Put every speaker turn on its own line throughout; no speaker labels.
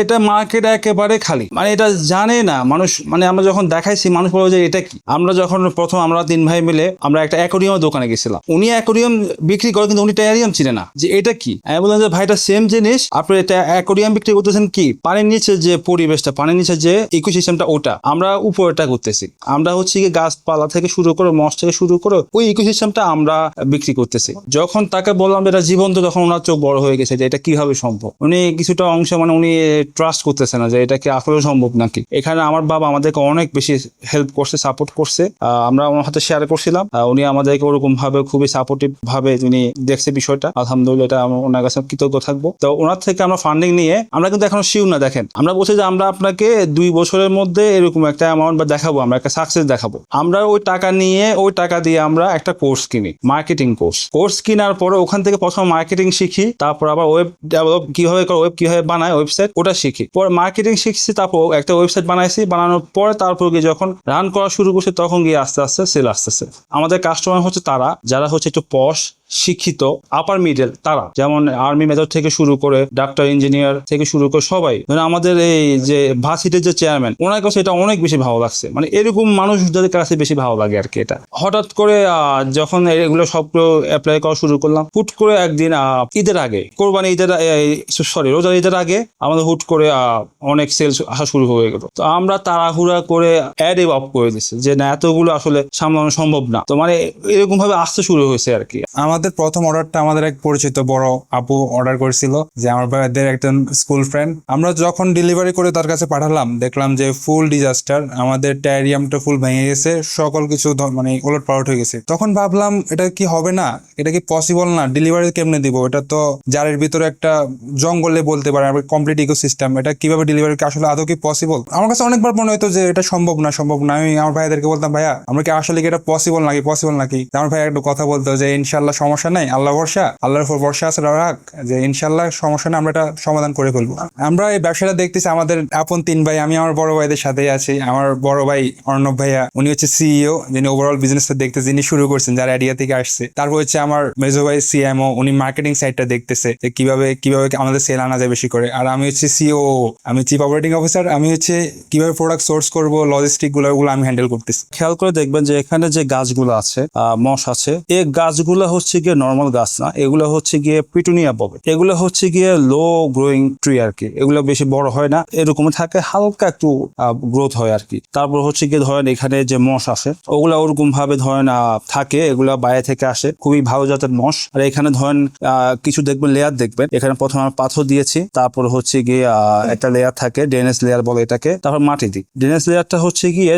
এটা মার্কেট একেবারে খালি। মানে এটা জানে না মানুষ মানে আমরা যখন দেখাইছি, মানুষ বলব যে এটা কি? আমরা যখন প্রথম আমরা তিন ভাই মিলে আমরা একটা অ্যাকোরিয়াম দোকানে গেছিলাম। উনি অ্যাকোরিয়াম বিক্রি করে, কিন্তু উনি টেরিয়াম চিনে না। যে এটা কি? আমি বললাম যে ভাই এটা সেম জিনিস, আপনি এটা অ্যাকোরিয়াম বিক্রি করতেছেন কি? পানির নিচে যে পরিবেশটা, পানির নিচে যে ইকোসিস্টেমটা ওটা। আমরা উপরটা করতেছি। আমরা হচ্ছে কি গাছপালা থেকে শুরু করে মস থেকে শুরু করে, ওই ইকোসিস্টেমটা আমরা বিক্রি করতেছি। যখন তাকে বললাম এটা জীবন্ত, তখন ওনার চোখ বড় হয়ে গেছে যে এটা কীভাবে সম্ভব? উনি কিছুটা অংশ মানে উনি ট্রাস্ট করতেছে না যে এটা কি আসলে সম্ভব নাকি? এখানে আমার বাবা আমাদেরকে অনেক বেশি হেল্প করছে সাপোর্ট করছে। আমরা ওনার হাতে শেয়ার করছিলাম। উনি আমাদেরকে ওরকম ভাবে খুবই সাপোর্টিভ ভাবে উনি দেখছে বিষয়টা। আলহামদুলিল্লাহ, এটা আমরা ওনার কাছে কৃতজ্ঞ থাকব। তো ওনার থেকে আমরা ফান্ডিং নিয়ে, আমরা কিন্তু এখন শিউ না, দেখেন। আমরা বলছি যে আমরা আপনাকে দুই বছরের মধ্যে এরকম একটা অ্যামাউন্ট বা দেখাবো, আমরা একটা সাকসেস দেখাবো। আমরা ওই টাকা নিয়ে, ওই টাকা দিয়ে আমরা একটা কোর্স কিনি মার্কেটিং কোর্স কোর্স কেনার পরে ওখান থেকে প্রথম মার্কেটিং শিখি, তারপর আবার ওয়েব ডেভেলপ কীভাবে ওয়েব কীভাবে বানায় ওয়েবসাইট ওটা শিখি। পরে মার্কেটিং শিখছি, তারপর একটা ওয়েবসাইট বানাইছি, বানানোর পরে তারপর গিয়ে যখন রান করা শুরু করছে, তখন গিয়ে আস্তে আস্তে সেল আসতেছে। আমাদের কাস্টমার হচ্ছে তারা, যারা হচ্ছে একটু পশ শিক্ষিত আপার মিডল তারা। যেমন আর্মি মেথড থেকে শুরু করে ডাক্তার ইঞ্জিনিয়ার থেকে শুরু করে সবাই। মানে আমাদের এই যে ভার্সিটির যে চেয়ারম্যান ওনার কাছে এটা অনেক বেশি ভালো লাগছে। মানে এরকম মানুষ যাদের কাছে বেশি ভালো লাগে আর কি এটা। হঠাৎ করে যখন এগুলো সবগুলো অ্যাপ্লাই করা শুরু করলাম, হুট করে একদিন ঈদের আগে, কোরবানি ঈদের সরি রোজার ঈদের আগে আমাদের হুট করে অনেক সেলস আসা শুরু হয়ে গেল। তো আমরা তাড়াহুড়া করে অ্যাড অফ করে দিচ্ছি যে না, এতগুলো আসলে সামলানো সম্ভব না। তো মানে এরকম ভাবে আসতে শুরু হয়েছে আর কি।
আমাদের প্রথম অর্ডারটা আমাদের এক পরিচিত বড় আপু অর্ডার করেছিল যে আমার ভাইদের একজন স্কুল ফ্রেন্ড আমরা যখন ডেলিভারি করে তার কাছে পাঠালাম, দেখলাম যে ফুল ডিজাস্টার আমাদের ট্যারিয়ামটা ফুল ভেঙে গেছে, সকল কিছু মানে ওলট পালট হয়ে গেছে। তখন ভাবলাম, এটা কি হবে না? এটা কি পসিবল না? ডেলিভারি কেমনে দিব? এটা তো জারের ভিতরে একটা জঙ্গলে বলতে পারে কমপ্লিট ইকোসিস্টেম এটা কীভাবে ডেলিভারি আসলে আদৌ কি পসিবল আমার কাছে অনেকবার মনে হতো যে এটা সম্ভব না সম্ভব না। আমি আমার ভাইদেরকে বলতাম, ভাইয়া, আমরা কি আসলে কি এটা পসিবল নাকি? পসিবল নাকি? আমার ভাই একটা কথা বলতো যে ইনশাল্লাহ সমস্যা নাই আল্লাহ ভরসা, আল্লাহর উপর ভরসা আছে রাখ যে ইনশাল্লাহ সমস্যা না আমরা এটা সমাধান করে ফেলব। আমরা এই ব্যবসাটা দেখতেছি, আমাদের আপন তিন ভাই, আমি আমার বড় ভাইদের সাথেই আছি, আমার বড় ভাই অর্ণব ভাইয়া, উনি হচ্ছে সিইও যিনি ওভারঅল বিজনেসটা দেখতে যিনি শুরু করছেন, যারা আইডিয়া থেকে আসছে। তারপর হচ্ছে আমার মেজো ভাই সিএমও উনি মার্কেটিং সাইডটা দেখতেছে, যে কীভাবে কীভাবে আমাদের সেল আনা যায় বেশি করে। আর আমি হচ্ছে সিও আমি চিফ অপারেটিং অফিসার আমি হচ্ছে কীভাবে প্রোডাক্ট সোর্স করব লজিস্টিকগুলো আমি হ্যান্ডেল করতেছি।
খেয়াল করে দেখবেন যে এখানে যে গাছগুলো আছে মশ আছে, এই গাছগুলো হচ্ছে গিয়ে নর্মাল গাছ না, এগুলো হচ্ছে গিয়ে পিটুনিয়া ববে এগুলো হচ্ছে গিয়ে লো গ্রোয়িং ট্রি আর কি। এগুলো বেশি বড় হয় না এরকম থাকে, হালকা একটু গ্রোথ হয় আর কি। তারপর হচ্ছে গিয়ে ধরেন এখানে যে মশ আসে, ওগুলা ওরকম ভাবে ধরেন থাকে, এগুলা বাইরে থেকে আসে, খুবই ভালো জাতের মশ। আর এখানে ধরেন কিছু দেখবেন লেয়ার দেখবেন। এখানে প্রথমে আমরা পাথর দিয়েছি, তারপর হচ্ছে গিয়ে একটা লেয়ার থাকে ড্রেনেজ লেয়ার বলে এটাকে, তারপর মাটি দিই। ড্রেনেজ লেয়ারটা হচ্ছে গিয়ে,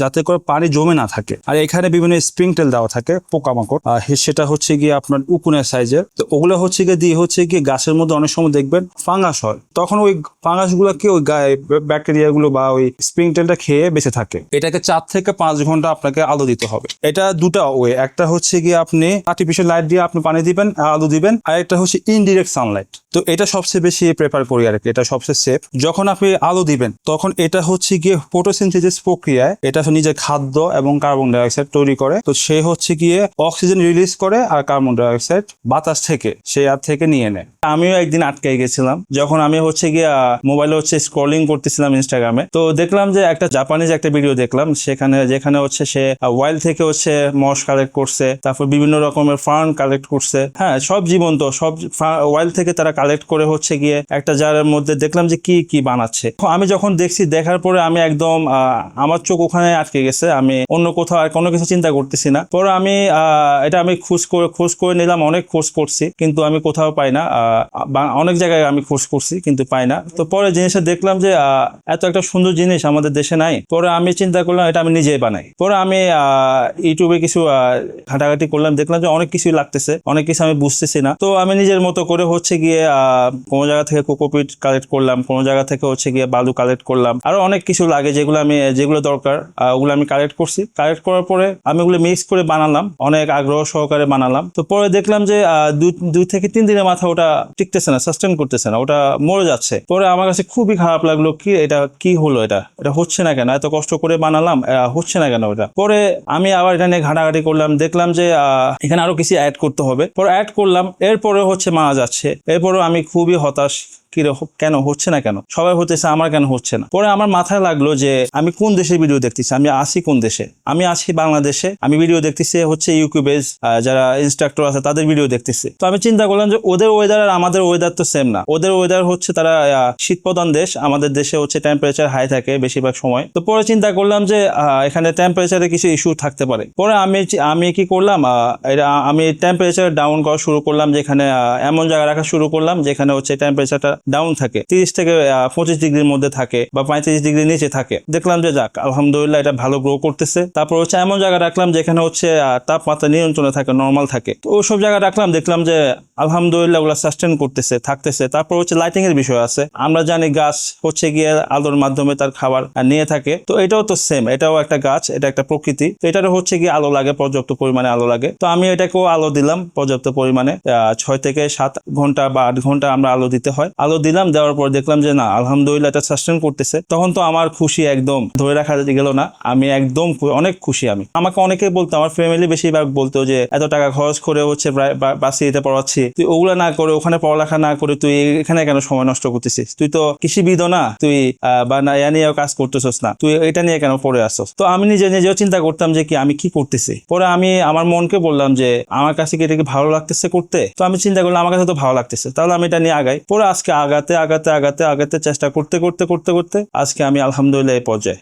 যাতে করে পানি জমে না থাকে। আর এখানে বিভিন্ন স্প্রিংটেল দেওয়া থাকে, পোকামাকড় আর সেটা হচ্ছে গিয়ে আপনার উকুনের সাইজের তো ওগুলো হচ্ছে গিয়ে দিয়ে হচ্ছে গিয়ে গাছের মধ্যে অনেক সময় দেখবেন ফাঙ্গাস হয়। তখন ওই ফাঙ্গাস গুলোকে ওই গায়ে ব্যাকটেরিয়া গুলো বা ওই স্প্রিংটেলটা খেয়ে বেঁচে থাকে। এটাকে চার থেকে পাঁচ ঘণ্টা আপনাকে আলো দিতে হবে। এটা দুটা ওয়ে একটা হচ্ছে গিয়ে আপনি আর্টিফিশিয়াল লাইট দিয়ে আপনি পানি দিবেন, আলো দিবেন। আর একটা হচ্ছে ইনডিরেক্ট সানলাইট তো এটা সবচেয়ে বেশি প্রেফার করি আর কি। এটা সবচেয়ে সেফ যখন আপনি আলো দিবেন, তখন এটা হচ্ছে গিয়ে ফটোসিনথেসিস প্রক্রিয়ায় এটা নিজের খাদ্য এবং কার্বন ডাইঅক্সাইড তৈরি করে। তো সে হচ্ছে গিয়ে অক্সিজেন রিলিজ করে আর কার্বন ডাইঅক্সাইড বাতাস থেকে, সে আর থেকে নিয়ে নেয়। আমিও একদিন আটকে গেছিলাম, যখন আমি হচ্ছে গিয়ে মোবাইলে হচ্ছে স্ক্রলিং করতেছিলাম ইনস্টাগ্রামে তো দেখলাম যে একটা জাপানিজ একটা ভিডিও দেখলাম, সেখানে, যেখানে হচ্ছে সে ওয়াইল থেকে হচ্ছে মশ কালেক্ট করছে, তারপর বিভিন্ন রকমের ফার্ন কালেক্ট করছে হ্যাঁ সব জীবন্ত, সব ওয়াইল থেকে তারা কালেক্ট করে হচ্ছে গিয়ে একটা জারের মধ্যে দেখলাম যে কি কি বানাচ্ছে। আমি যখন দেখছি, দেখার পরে আমি একদম আমার চোখ ওখানে আটকে গেছে, আমি অন্য কোথাও আর কোনো কিছু চিন্তা করতেছি না। পরে আমি এটা আমি খোঁজ করে খোঁজ করে নিলাম, অনেক খোঁজ করছি, কিন্তু আমি কোথাও পাই না। অনেক জায়গায় আমি খোঁজ করছি, কিন্তু পাই না। তো পরে জিনিসটা দেখলাম যে এত একটা সুন্দর জিনিস আমাদের দেশে নাই। পরে আমি চিন্তা করলাম, এটা আমি নিজেই বানাই। পরে আমি ইউটিউবে কিছু ঘাটাঘাটি করলাম, দেখলাম যে অনেক কিছুই লাগতেছে, অনেক কিছু আমি বুঝতেছি না। তো আমি নিজের মতো করে হচ্ছে গিয়ে কোনো জায়গা থেকে কোকোপিট কালেক্ট করলাম, কোনো জায়গা থেকে হচ্ছে গিয়ে বালু কালেক্ট করলাম। আরও অনেক কিছু লাগে যেগুলো আমি, যেগুলো দরকার ওগুলো আমি কালেক্ট করছি। কালেক্ট করার পরে আমি ওগুলো মিক্স করে বানালাম, অনেক আগ্রহ সহকারে বানালাম। তো পরে দেখলাম যে দুই- থেকে তিন দিনের মাথা ওটা টিকতেছে না সাস্টেন করতেছে না, ওটা মরে যাচ্ছে। পরে আমার কাছে খুবই খারাপ লাগল, কি এটা, কি হলো এটা? এটা হচ্ছে না কেন? এত কষ্ট করে বানালাম হচ্ছে না কেন ওটা? পরে আমি আবার এটা নিয়ে ঘাটাঘাটি করলাম, দেখলাম যে এখানে আরও কিছু অ্যাড করতে হবে। পরে অ্যাড করলাম, এরপরে হচ্ছে মারা যাচ্ছে। এরপরে আমি খুবই হতাশ। কীরকম কেন? হচ্ছে না কেন? সবাই হতেছে আমার কেন হচ্ছে না? পরে আমার মাথায় লাগল যে, আমি কোন দেশের ভিডিও দেখতেছি? আমি আসি কোন দেশে? আমি আসি বাংলাদেশে। আমি ভিডিও দেখতেছি হচ্ছে ইউকিউবেজ যারা ইনস্ট্রাক্টর আছে, তাদের ভিডিও দেখতেছি। তো আমি চিন্তা করলাম যে, ওদের ওয়েদার আর আমাদের ওয়েদার তো সেম না। ওদের ওয়েদার হচ্ছে তারা শীতপ্রধান দেশ। আমাদের দেশে হচ্ছে টেম্পারেচার হাই থাকে বেশিরভাগ সময়। তো পরে চিন্তা করলাম যে এখানে টেম্পারেচারে কিছু ইস্যু থাকতে পারে। পরে আমি আমি কি করলাম এটা আমি টেম্পারেচার ডাউন করা শুরু করলাম, যেখানে এমন জায়গা রাখা শুরু করলাম, যেখানে হচ্ছে টেম্পারেচারটা ডাউন থাকে, তিরিশ থেকে পঁচিশ ডিগ্রির মধ্যে থাকে বা পঁয়ত্রিশ ডিগ্রি নিচে থাকে। দেখলাম যে যাক, আলহামদুলিল্লাহ এটা ভালো গ্রো করতেছে। তারপর হচ্ছে এমন জায়গা রাখলাম যেখানে হচ্ছে তাপমাত্রা নিয়ন্ত্রণে থাকে নর্মাল থাকে। তো ওসব জায়গা রাখলাম, দেখলাম যে আলহামদুলিল্লাহ ওগুলো সাস্টেন করতেছে, থাকতেছে। তারপর হচ্ছে লাইটিং এর বিষয় আছে। আমরা জানি গাছ হচ্ছে গিয়ে আলোর মাধ্যমে তার খাবার নিয়ে থাকে। তো এটাও তো সেম এটাও একটা গাছ, এটা একটা প্রকৃতি। তো এটারও হচ্ছে গিয়ে আলো লাগে, পর্যাপ্ত পরিমাণে আলো লাগে। তো আমি এটাকেও আলো দিলাম, পর্যাপ্ত পরিমাণে ছয় থেকে সাত ঘণ্টা বা আট ঘণ্টা আমরা আলো দিতে হয়। আলো দিলাম, দেওয়ার পর দেখলাম যে না, আলহামদুলিল্লাহ এটা সাস্টেন করতেছে। তখন তো আমার খুশি একদম, ধরে রাখা গেল না, আমি একদম অনেক খুশি আমি। আমাকে অনেকে বলতো, আমার ফ্যামিলি বেশিরভাগ বলতো যে, এত টাকা খরচ করে হচ্ছে বাসে দিতে পড়াচ্ছি। তুই ওগুলা না করে, ওখানে পড়ালেখা না করে, তুই এখানে কেন সময় নষ্ট করতেছিস? তুই তো কৃষিবিদ না, তুই বা না, ইয়া নিয়েও কাজ করতেছিস না। তুই এটা নিয়ে কেন পড়ে আসছ তো আমি নিজে নিজেও চিন্তা করতাম যে, কি, আমি কি করতেছি? পরে আমি আমার মনকে বললাম যে, আমার কাছে কি এটা কি ভালো লাগতেছে করতে? তো আমি চিন্তা করলাম, আমার কাছে তো ভালো লাগতেছে, তাহলে আমি এটা নিয়ে আগাই। পরে আজকে আগাতে আগাতে আগাতে আগাতে চেষ্টা করতে করতে করতে করতে আজকে আমি আলহামদুলিল্লাহ এই পর্যায়ে।